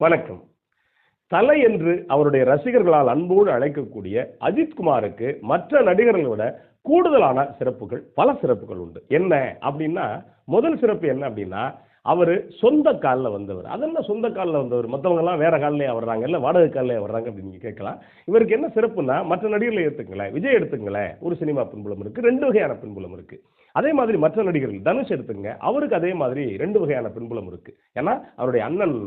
வணக்கம். தலை என்று அவருடைய ரசிகர்களால் அன்போடு அழைக்கக்கூடிய அஜித் குமாருக்கு மற்ற நடிகர்களை விட கூடுதலான சிறப்புகள் பல சிறப்புகள் உண்டு. என்ன அப்படின்னா முதல் சிறப்பு என்ன அப்படின்னா அவர் சொந்த காலில் வந்தவர். அதெல்லாம் சொந்த காலில் வந்தவர்? மற்றவங்கெல்லாம் வேற காலிலே வர்றாங்க இல்லை வாடகை காலிலே வர்றாங்க அப்படின்னு நீங்கள் கேட்கலாம். இவருக்கு என்ன சிறப்புன்னா மற்ற நடிகர்களை எடுத்துங்களேன் விஜய் எடுத்துங்களேன் ஒரு சினிமா பின்புலம் இருக்குது ரெண்டு வகையான பின்புலம் இருக்குது அதே மாதிரி மற்ற நடிகர்கள் தனுஷ் எடுத்துங்க அவருக்கு அதே மாதிரி ரெண்டு வகையான பின்புலம் இருக்குது ஏன்னா அவருடைய அண்ணன்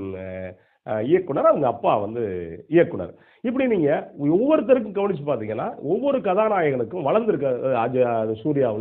இயக்குனர் அவங்க அப்பா வந்து இயக்குனர். இப்படி நீங்க ஒவ்வொருத்தருக்கும் கவனிச்சு பார்த்தீங்கன்னா ஒவ்வொரு கதாநாயகனுக்கும் வளர்ந்துருக்க அஹ், அது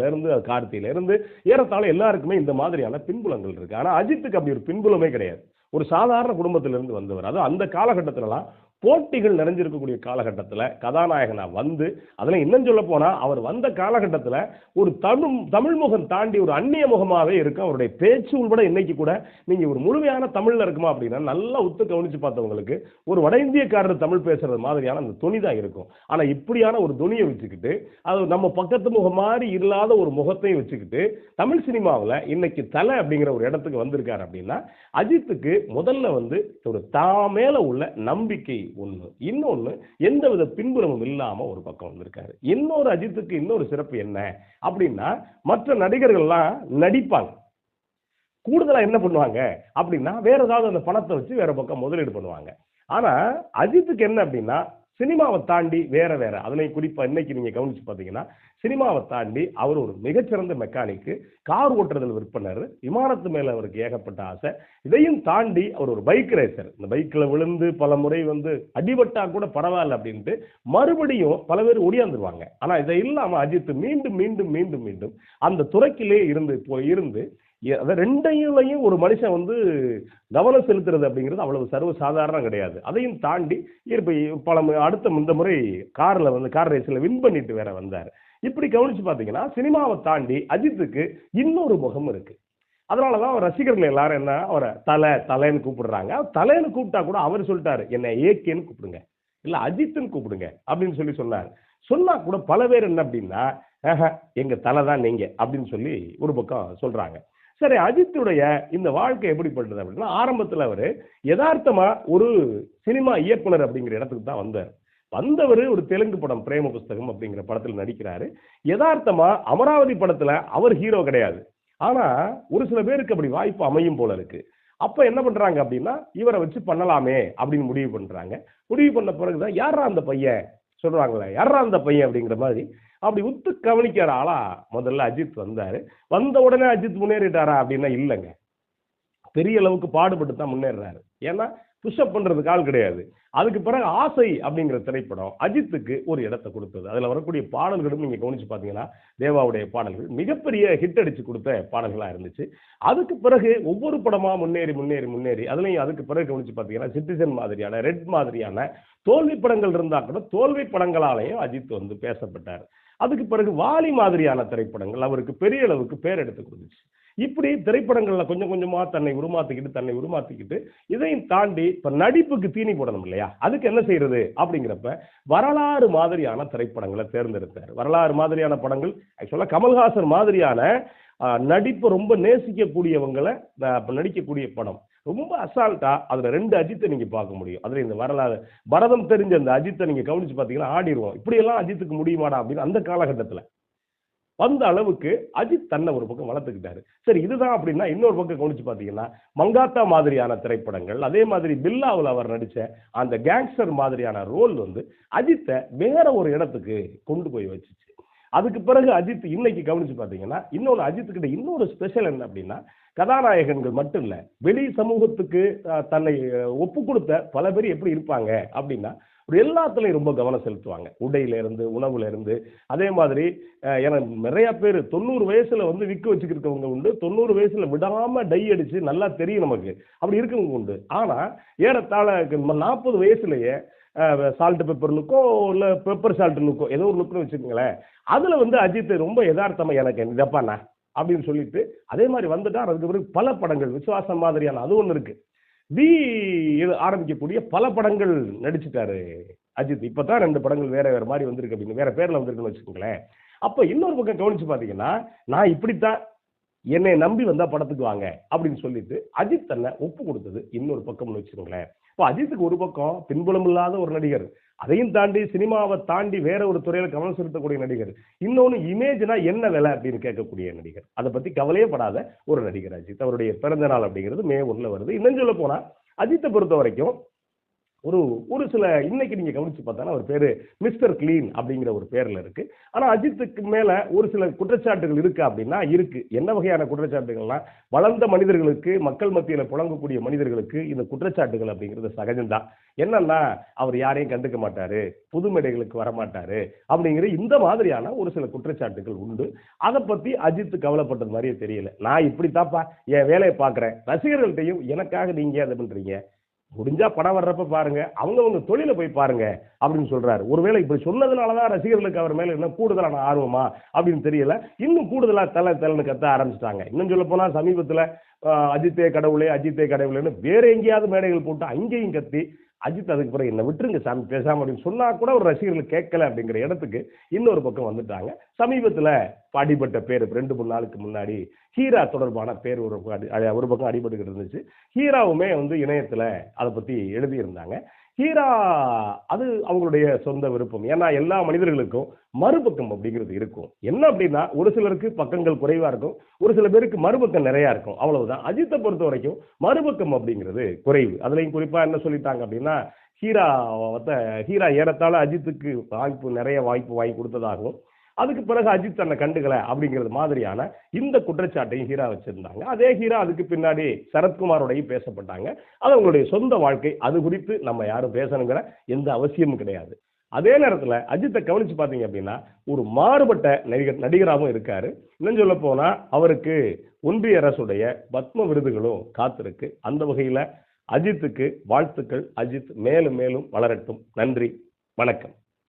இருந்து கார்த்தியில இருந்து ஏறத்தாழ எல்லாருக்குமே இந்த மாதிரியான பின்புலங்கள் இருக்கு. ஆனா அஜித்துக்கு அப்படி ஒரு பின்புலமே கிடையாது. ஒரு சாதாரண குடும்பத்திலிருந்து வந்தவர். அதுவும் அந்த காலகட்டத்திலலாம் போட்டிகள் நிறைஞ்சிருக்கக்கூடிய காலகட்டத்தில் கதாநாயகனாக வந்து அதில் இன்னும் சொல்ல போனால் அவர் வந்த காலகட்டத்தில் ஒரு தமிழ் தமிழ் முகம் தாண்டி ஒரு அந்நிய முகமாகவே இருக்கும் அவருடைய பேச்சு உள்பட இன்னைக்கு கூட நீங்கள் ஒரு முழுமையான தமிழில் இருக்குமா அப்படின்னா நல்லா உத்து கவனித்து பார்த்தவங்களுக்கு ஒரு வட இந்தியக்காரர் தமிழ் பேசுறது மாதிரியான அந்த துணி தான் இருக்கும். ஆனால் இப்படியான ஒரு துணியை வச்சுக்கிட்டு அது நம்ம பக்கத்து முகம் மாதிரி இல்லாத ஒரு முகத்தையும் வச்சுக்கிட்டு தமிழ் சினிமாவில் இன்னைக்கு தலை அப்படிங்கிற ஒரு இடத்துக்கு வந்திருக்காரு அப்படின்னா அஜித்துக்கு முதல்ல வந்து ஒரு தா மேலே உள்ள நம்பிக்கை ஒண்ணு. இன்னொன்னு எந்தவித பின்புறமும் இல்லாம ஒரு பக்கம் வந்திருக்காரு. இன்னொரு அஜித்துக்கு இன்னொரு சிறப்பு என்ன அப்படின்னா மற்ற நடிகர்கள்லாம் நடிப்பாங்க. கூடுதலா என்ன பண்ணுவாங்க அப்படின்னா வேற ஏதாவது அந்த பணத்தை வச்சு வேற பக்கம் முதலீடு பண்ணுவாங்க. ஆனா அஜித்துக்கு என்ன அப்படின்னா சினிமாவை தாண்டி வேற வேற. அதனை குறிப்பா இன்னைக்கு நீங்க கவனிச்சு பாத்தீங்கன்னா சினிமாவை தாண்டி அவர் ஒரு மிகச்சிறந்த மெக்கானிக்கு கார் ஓட்டுறதில் விற்பனர் விமானத்து மேல அவருக்கு ஏகப்பட்ட ஆசை. இதையும் தாண்டி அவர் ஒரு பைக் ரேசர். இந்த பைக்ல விழுந்து பல முறை வந்து அடிபட்டா கூட பரவாயில்ல அப்படின்ட்டு மறுபடியும் பல பேர் ஒடியாந்துருவாங்க. ஆனா இதை இல்லாம அஜித் மீண்டும் மீண்டும் மீண்டும் மீண்டும் அந்த துறைக்கிலே இருந்து போய் இருந்து அத ரெண்டையும் ஒரு மனுஷன் வந்து கவனம் செலுத்துறது அப்படிங்கிறது அவ்வளவு சர்வ சாதாரணம் கிடையாது. அதையும் தாண்டி இப்போ பல அடுத்த இந்த முறை கார்ல வந்து கார் ரேஸ்ல வின் பண்ணிட்டு வேற வந்தார். இப்படி கவனிச்சு பாத்தீங்கன்னா சினிமாவை தாண்டி அஜித்துக்கு இன்னொரு முகம் இருக்கு. அதனாலதான் அவர் ரசிகர்கள் எல்லாரும் என்ன அவரை தலை தலைன்னு கூப்பிடுறாங்க. தலைன்னு கூப்பிட்டா கூட அவர் சொல்லிட்டாரு என்ன ஏகேன்னு கூப்பிடுங்க. இல்ல அஜித்துன்னு கூப்பிடுங்க. அப்படின்னு சொல்லி சொன்னார். சொன்னா கூட பல பேர் என்ன அப்படின்னா "ஆஹா, எங்க தலை தான் நீங்க. அப்படின்னு சொல்லி ஒரு பக்கம் சொல்றாங்க. சரி அஜித்துடைய இந்த வாழ்க்கை எப்படிப்பட்டது அப்படின்னா ஆரம்பத்தில் அவர் யதார்த்தமாக ஒரு சினிமா இயக்குனர் அப்படிங்கிற இடத்துக்கு தான் வந்தார். வந்தவர் ஒரு தெலுங்கு படம் பிரேம புஸ்தகம் அப்படிங்கிற படத்தில் நடிக்கிறாரு. யதார்த்தமா அமராவதி படத்துல அவர் ஹீரோ கிடையாது. ஆனா ஒரு சில பேருக்கு அப்படி வாய்ப்பு அமையும் போல இருக்கு. அப்ப என்ன பண்றாங்க அப்படின்னா இவரை வச்சு பண்ணலாமே அப்படின்னு முடிவு பண்றாங்க. முடிவு பண்ண பிறகுதான் யாரா அந்த பையன்? சொல்றாங்களே யாரா அந்த பையன்? அப்படிங்கிற மாதிரி அப்படி உத்து கவனிக்கிற ஆளா முதல்ல அஜித் வந்தாரு. வந்த உடனே அஜித் முன்னேறிட்டாரா அப்படின்னா இல்லைங்க. பெரிய அளவுக்கு பாடுபட்டு தான் முன்னேறாரு ஏன்னா புஷ்அப் பண்ணுறதுக்கு ஆள் கிடையாது. அதுக்கு பிறகு ஆசை அப்படிங்கிற திரைப்படம் அஜித்துக்கு ஒரு இடத்தை கொடுத்தது. அதில் வரக்கூடிய பாடல்களும் நீங்கள் கவனிச்சு பார்த்தீங்கன்னா தேவாவுடைய பாடல்கள் மிகப்பெரிய ஹிட் அடித்து கொடுத்த பாடல்களாக இருந்துச்சு. அதுக்கு பிறகு ஒவ்வொரு படமாக முன்னேறி முன்னேறி முன்னேறி அதுலேயும் அதுக்கு பிறகு கவனிச்சு பார்த்தீங்கன்னா சிட்டிசன் மாதிரியான ரெட் மாதிரியான தோல்வி படங்கள் இருந்தால் கூட தோல்வி படங்களாலையும் அஜித் வந்து பேசப்பட்டார். அதுக்கு பிறகு வாலி மாதிரியான திரைப்படங்கள் அவருக்கு பெரிய அளவுக்கு பேர் எடுத்து கொடுத்துச்சு. இப்படி திரைப்படங்களில் கொஞ்சம் கொஞ்சமாக தன்னை உருமாத்திக்கிட்டு தன்னை உருமாத்திக்கிட்டு இதையும் தாண்டி இப்போ நடிப்புக்கு தீனி போடணும் இல்லையா? அதுக்கு என்ன செய்யறது? அப்படிங்கிறப்ப வரலாறு மாதிரியான திரைப்படங்களை தேர்ந்தெடுத்தார். வரலாறு மாதிரியான படங்கள் ஆக்சுவலாக கமல்ஹாசன் மாதிரியான நடிப்பு நடிப்பை ரொம்ப நேசிக்கக்கூடியவங்களை ஆஹ், நடிக்கக்கூடிய படம். ரொம்ப அசால்ட்டா அதுல ரெண்டு அஜித்தை நீங்க பார்க்க முடியும். அதுல இந்த வரலாறு பரதம் தெரிஞ்ச அந்த அஜித்தை நீங்க கவனிச்சு பாத்தீங்கன்னா ஆடிடுவோம் இப்படியெல்லாம் அஜித்துக்கு முடியுமாடா அப்படின்னு அந்த காலகட்டத்துல. வந்த அளவுக்கு அஜித் தன்னை ஒரு பக்கம் வளர்த்துக்கிட்டாரு. சரி இதுதான் அப்படின்னா இன்னொரு பக்கம் கவனிச்சு பார்த்தீங்கன்னா மங்காத்தா மாதிரியான திரைப்படங்கள் அதே மாதிரி பில்லாவில் அவர் நடித்த அந்த கேங்ஸ்டர் மாதிரியான ரோல் வந்து அஜித்தை வேற ஒரு இடத்துக்கு கொண்டு போய் வச்சுச்சு. அதுக்கு பிறகு அஜித் இன்னைக்கு கவனிச்சு பார்த்தீங்கன்னா இன்னொன்று அஜித் கிட்ட இன்னொரு ஸ்பெஷல் என்ன அப்படின்னா கதாநாயகன்கள் மட்டும் இல்லை வெளி சமூகத்துக்கு தன்னை ஒப்பு கொடுத்த பல பேர் எப்படி இருப்பாங்க அப்படின்னா ஒரு எல்லாத்துலேயும் ரொம்ப கவனம் செலுத்துவாங்க. உடையிலேருந்து உணவுலேருந்து. அதே மாதிரி எனக்கு ஏன்னா பேர் தொண்ணூறு வயசில் வந்து விற்க வச்சுக்கிறவங்க உண்டு. தொண்ணூறு வயசில் விடாமல் டை அடித்து நல்லா தெரியும் நமக்கு. அப்படி இருக்கவங்க உண்டு. ஆனால் ஏறத்தாழ நாற்பது வயசுலேயே சால்ட் பெப்பர் லுக்கோ இல்லை பெப்பர் சால்ட் லுக்கோ ஏதோ ஒரு லுக்னு வச்சுக்கோங்களேன். அதில் வந்து அஜித் ரொம்ப யதார்த்தமாக எனக்கு இதப்பாண்ணா அப்படின்னு சொல்லிட்டு அதே மாதிரி வந்துட்டா அதுக்கு பிறகு பல படங்கள் விசுவாசம் மாதிரியான அது ஒன்று இருக்குது தி இது ஆரம்பிக்கக்கூடிய பல படங்கள் நடிச்சிட்டாரு அஜித். இப்பதான் ரெண்டு படங்கள் வேற வேற மாதிரி வந்திருக்கு அப்படின்னு வேற பேர்ல வந்திருக்குன்னு வச்சுக்கோங்களேன். அப்ப இன்னொரு பக்கம் கவனிச்சு பாத்தீங்கன்னா நான் இப்படித்தான் என்னை நம்பி வந்தா படத்துக்கு வாங்க அப்படின்னு சொல்லிட்டு அஜித் தன்னை ஒப்பு கொடுத்தது இன்னொரு பக்கம்னு வச்சுக்கோங்களேன். இப்போ அஜித்துக்கு ஒரு பக்கம் பின்புலம் இல்லாத ஒரு நடிகர் அதையும் தாண்டி சினிமாவை தாண்டி வேற ஒரு துறையில கவனம் செலுத்தக்கூடிய நடிகர். இன்னொன்னு இமேஜ்னா என்ன விலை அப்படின்னு கேட்கக்கூடிய நடிகர். அதை பத்தி கவலையே படாத ஒரு நடிகர் அஜித். அவருடைய பிறந்த நாள் அப்படிங்கிறது மே ஒண்ணுல வருது. இன்னும் சொல்ல போனா அஜித்தை பொறுத்த வரைக்கும் ஒரு ஒரு சில இன்னைக்கு நீங்க கவனிச்சு பார்த்தா அவர் பேரு மிஸ்டர் கிளீன் அப்படிங்கிற ஒரு பேர்ல இருக்கு. ஆனா அஜித்துக்கு மேல ஒரு சில குற்றச்சாட்டுகள் இருக்கு அப்படின்னா இருக்கு. என்ன வகையான குற்றச்சாட்டுகள்னா வளர்ந்த மனிதர்களுக்கு மக்கள் மத்தியில புழங்கக்கூடிய மனிதர்களுக்கு இந்த குற்றச்சாட்டுகள் அப்படிங்கிறது சகஜம்தான். என்னன்னா அவர் யாரையும் கண்டுக்க மாட்டாரு புது மேடைகளுக்கு வரமாட்டாரு அப்படிங்கிற இந்த மாதிரியான ஒரு சில குற்றச்சாட்டுகள் உண்டு. அதை பத்தி அஜித் கவலைப்பட்டது மாதிரியே தெரியல. நான் இப்படி தாப்பா என் வேலையை பார்க்குறேன். ரசிகர்கள்ட்டையும் எனக்காக நீங்க அதை பண்றீங்க? முடிஞ்சா படம் வர்றப்ப பாருங்க. அவங்கவுங்க தொழிலை போய் பாருங்க அப்படின்னு சொல்றாரு. ஒருவேளை இப்படி சொன்னதுனாலதான் ரசிகர்களுக்கு அவர் மேல என்ன கூடுதலான ஆர்வமா அப்படின்னு தெரியல. இன்னும் கூடுதலா தலை தலைன்னு கத்த ஆரம்பிச்சிட்டாங்க. இன்னும் சொல்ல போனா சமீபத்துல அஜித்தே கடவுளே அஜித்தே கடவுளேன்னு வேற எங்கேயாவது மேடைகள் போட்டு அங்கேயும் கத்தி அஜித் அதுக்கு பிறகு என்ன விட்டுருங்க சாமி பேசாம அப்படின்னு சொன்னா கூட ஒரு ரசிகர்கள் கேட்கல அப்படிங்கிற இடத்துக்கு இன்னொரு பக்கம் வந்துட்டாங்க. சமீபத்துல அடிபட்ட பேர் ரெண்டு மூணு நாளுக்கு முன்னாடி ஹீரா தொடர்பான பேர் ஒரு பக்கம் அடி- ஒரு பக்கம் அடிபட்டுக்கிட்டு இருந்துச்சு. ஹீராவுமே வந்து இணையத்துல அதை பத்தி எழுதியிருந்தாங்க. ஹீரா அது அவங்களுடைய சொந்த விருப்பம். ஏன்னா எல்லா மனிதர்களுக்கும் மறுபக்கம் அப்படிங்கிறது இருக்கும். என்ன அப்படின்னா ஒரு சிலருக்கு பக்கங்கள் குறைவா இருக்கும். ஒரு சில பேருக்கு மறுபக்கம் நிறையா இருக்கும். அவ்வளவுதான். அஜித்தை பொறுத்த வரைக்கும் மறுபக்கம் அப்படிங்கிறது குறைவு. அதுலேயும் குறிப்பா என்ன சொல்லிட்டாங்க அப்படின்னா ஹீரா ஹீரா ஏறத்தாழ அஜித்துக்கு வாய்ப்பு நிறைய வாய்ப்பு வாங்கி கொடுத்ததாகவும் அதுக்கு பிறகு அஜித் தன்னை கண்டுக்கல அப்படிங்கிறது மாதிரியான இந்த குற்றச்சாட்டையும் ஹீரா வச்சிருந்தாங்க. அதே ஹீரா அதுக்கு பின்னாடி சரத்குமாரோடையும் பேசப்பட்டாங்க. அது அவங்களுடைய சொந்த வாழ்க்கை. அது குறித்து நம்ம யாரும் பேசணுங்கிற எந்த அவசியமும் கிடையாது. அதே நேரத்துல அஜித்தை கவனிச்சு பார்த்தீங்க அப்படின்னா ஒரு மாறுபட்ட நடிகர் நடிகராகவும் இருக்காரு. இன்னும் சொல்ல போனா அவருக்கு ஒன்றிய அரசுடைய பத்ம விருதுகளும் காத்திருக்கு. அந்த வகையில அஜித்துக்கு வாழ்த்துக்கள். அஜித் மேலும் மேலும் வளரட்டும். நன்றி. வணக்கம்.